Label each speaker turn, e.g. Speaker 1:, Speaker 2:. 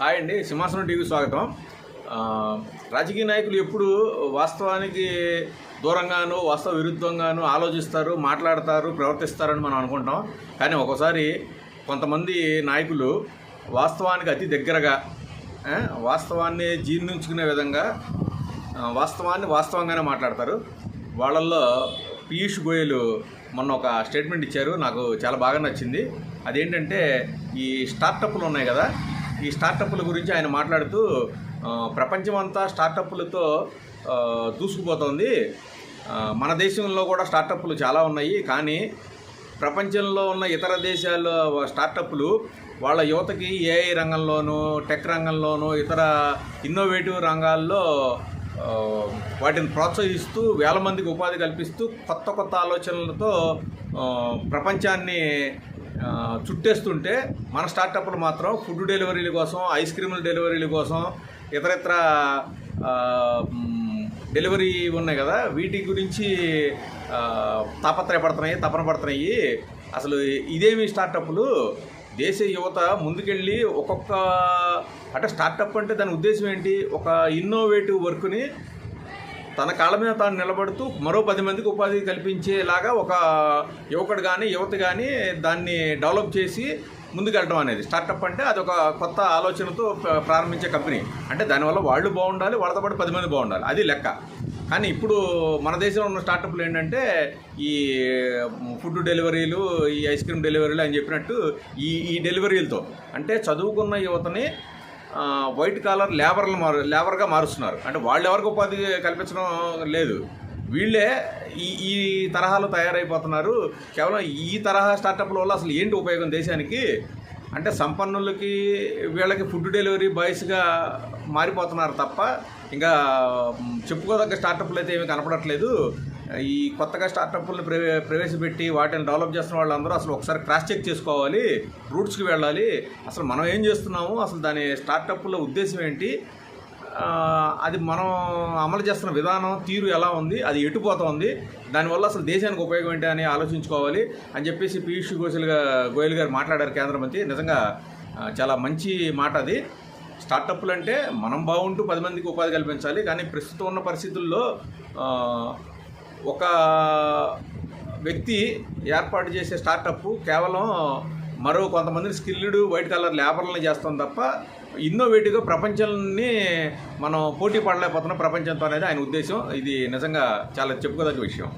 Speaker 1: Hi అండి సింహాసనం TV స్వాగతం. రాజకీయ నాయకులు ఎప్పుడు వాస్తవానికి దూరంగాను వాస్తవ విరుద్ధంగాను ఆలోచిస్తారు మాట్లాడతారు ప్రవర్తిస్తారని మనం అనుకుంటాం. కానీ ఒక్కోసారి కొంతమంది నాయకులు వాస్తవానికి అతి దగ్గరగా వాస్తవాన్ని జీర్ణించుకునే విధంగా వాస్తవాన్ని వాస్తవంగానే మాట్లాడతారు. వాళ్ళల్లో పీయూష్ గోయల్ మొన్న ఒక స్టేట్మెంట్ ఇచ్చారు నాకు చాలా బాగా నచ్చింది. అదేంటంటే ఈ స్టార్టప్లు ఉన్నాయి కదా ఈ స్టార్టప్ల గురించి ఆయన మాట్లాడుతూ ప్రపంచమంతా స్టార్టప్లతో దూసుకుపోతోంది. మన దేశంలో కూడా స్టార్టప్లు చాలా ఉన్నాయి. కానీ ప్రపంచంలో ఉన్న ఇతర దేశాల స్టార్టప్లు వాళ్ళ యువతకి ఏఐ రంగంలోనూ టెక్ రంగంలోనూ ఇతర ఇన్నోవేటివ్ రంగాల్లో వాటిని ప్రోత్సహిస్తూ వేల మందికి ఉపాధి కల్పిస్తూ కొత్త కొత్త ఆలోచనలతో ప్రపంచాన్ని చుట్టేస్తుంటే మన స్టార్టప్లు మాత్రం ఫుడ్ డెలివరీల కోసం ఐస్ క్రీముల డెలివరీల కోసం ఇతరత్ర ఇతర డెలివరీ ఉన్నాయి కదా వీటి గురించి తాపత్రయపడుతున్నాయి తపన పడుతున్నాయి. అసలు ఇదేమి స్టార్టప్లు? దేశ యువత ముందుకెళ్ళి ఒక్కొక్క అంటే స్టార్టప్ అంటే దాని ఉద్దేశం ఏంటి? ఒక ఇన్నోవేటివ్ వర్క్ని తన కాళ్ళ మీద తాను నిలబడుతూ మరో పది మందికి ఉపాధి కల్పించేలాగా ఒక యువకుడు కానీ యువత కానీ దాన్ని డెవలప్ చేసి ముందుకెళ్ళడం అనేది. స్టార్టప్ అంటే అది ఒక కొత్త ఆలోచనతో ప్రారంభించే కంపెనీ. అంటే దానివల్ల వాళ్ళు బాగుండాలి వాళ్ళతో పాటు పది మంది బాగుండాలి. అది లెక్క. కానీ ఇప్పుడు మన దేశంలో ఉన్న స్టార్టప్లు ఏంటంటే ఈ ఫుడ్ డెలివరీలు ఈ ఐస్ క్రీమ్ డెలివరీలు అని చెప్పినట్టు ఈ ఈ డెలివరీలతో. అంటే చదువుకున్న యువతని వైట్ కాలర్ లేబర్లు మారు లేబర్గా మారుస్తున్నారు. అంటే వాళ్ళు ఎవరికి ఉపాధి కల్పించడం లేదు. వీళ్ళే ఈ ఈ తరహాలో తయారైపోతున్నారు. కేవలం ఈ తరహా స్టార్టప్ల వల్ల అసలు ఏంటి ఉపయోగం దేశానికి? అంటే సంపన్నులకి వీళ్ళకి ఫుడ్ డెలివరీ బాయ్స్గా మారిపోతున్నారు తప్ప ఇంకా చెప్పుకోదగ్గ స్టార్టప్లు అయితే ఏమీ కనపడట్లేదు. ఈ కొత్తగా స్టార్టప్లను ప్రవే ప్రవేశపెట్టి వాటిని డెవలప్ చేస్తున్న వాళ్ళందరూ అసలు ఒకసారి క్రాస్ చెక్ చేసుకోవాలి రూట్స్కి వెళ్ళాలి. అసలు మనం ఏం చేస్తున్నాము? అసలు దాని స్టార్టప్ల ఉద్దేశం ఏంటి? అది మనం అమలు చేస్తున్న విధానం తీరు ఎలా ఉంది? అది ఎటుపోతోంది దానివల్ల అసలు దేశానికి ఉపయోగం ఏంటి అని ఆలోచించుకోవాలి అని చెప్పేసి పీయూష్ గోయల్ గోయల్ గారు మాట్లాడారు కేంద్ర మంత్రి. నిజంగా చాలా మంచి మాట అది. స్టార్టప్లు అంటే మనం బాగుంటూ పది మందికి ఉపాధి కల్పించాలి. కానీ ప్రస్తుతం ఉన్న పరిస్థితుల్లో ఒక వ్యక్తి ఏర్పాటు చేసే స్టార్టప్ కేవలం మరో కొంతమందిని స్కిల్డ్ వైట్ కలర్ లేబర్లని చేస్తాం తప్ప ఇన్నోవేటివ్గా ప్రపంచాన్ని మనం పోటీ పడలేకపోతున్నాం ప్రపంచంతో అనేది ఆయన ఉద్దేశం. ఇది నిజంగా చాలా చెప్పుకోదగ్గ విషయం.